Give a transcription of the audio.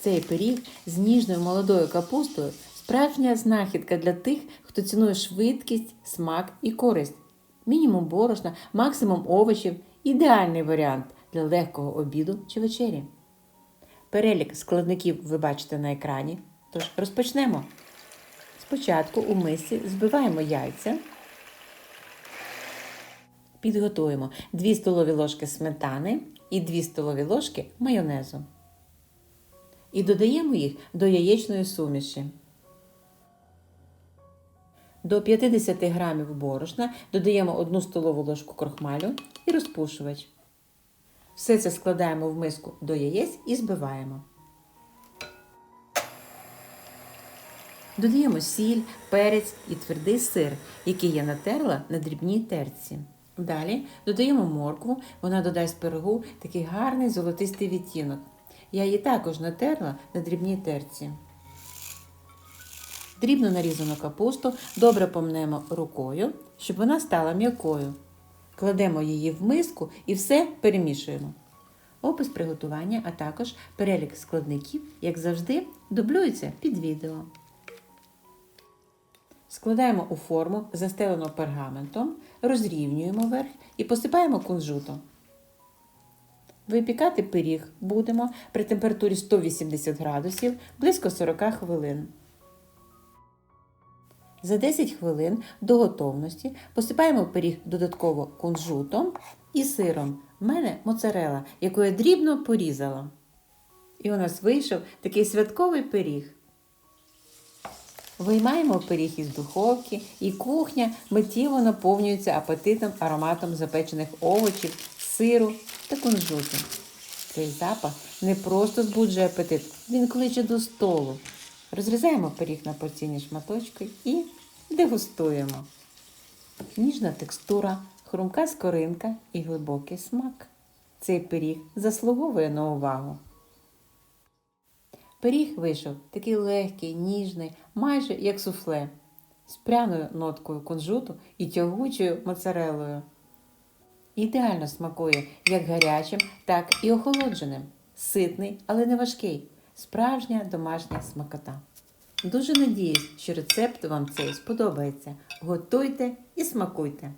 Цей пиріг з ніжною молодою капустою справжня знахідка для тих, хто цінує швидкість, смак і користь. Мінімум борошна, максимум овочів ідеальний варіант для легкого обіду чи вечері. Перелік складників ви бачите на екрані. Тож розпочнемо. Спочатку у мисці збиваємо яйця. Підготуємо 2 столові ложки сметани і 2 столові ложки майонезу. І додаємо їх до яєчної суміші. До 50 грамів борошна додаємо 1 столову ложку крохмалю і розпушувач. Все це складаємо в миску до яєць і збиваємо. Додаємо сіль, перець і твердий сир, який я натерла на дрібній терці. Далі додаємо моркву, вона додасть пирогу такий гарний золотистий відтінок. Я її також натерла на дрібній терці. Дрібно нарізану капусту добре помнемо рукою, щоб вона стала м'якою. Кладемо її в миску і все перемішуємо. Опис приготування, а також перелік складників, як завжди, дублюється під відео. Складаємо у форму, застелену пергаментом, розрівнюємо верх і посипаємо кунжутом. Випікати пиріг будемо при температурі 180 градусів близько 40 хвилин. За 10 хвилин до готовності посипаємо пиріг додатково кунжутом і сиром. В мене моцарела, яку я дрібно порізала. І у нас вийшов такий святковий пиріг. Виймаємо пиріг із духовки, і кухня миттєво наповнюється апетитним ароматом запечених овочів, сиру та кунжуту. Цей запах не просто збуджує апетит, він кличе до столу. Розрізаємо пиріг на порційні шматочки і дегустуємо. Ніжна текстура, хрумка скоринка і глибокий смак. Цей пиріг заслуговує на увагу. Пиріг вийшов такий легкий, ніжний, майже як суфле, з пряною ноткою кунжуту і тягучою моцарелою. Ідеально смакує як гарячим, так і охолодженим. Ситний, але не важкий. Справжня домашня смакота. Дуже надіюсь, що рецепт вам цей сподобається. Готуйте і смакуйте!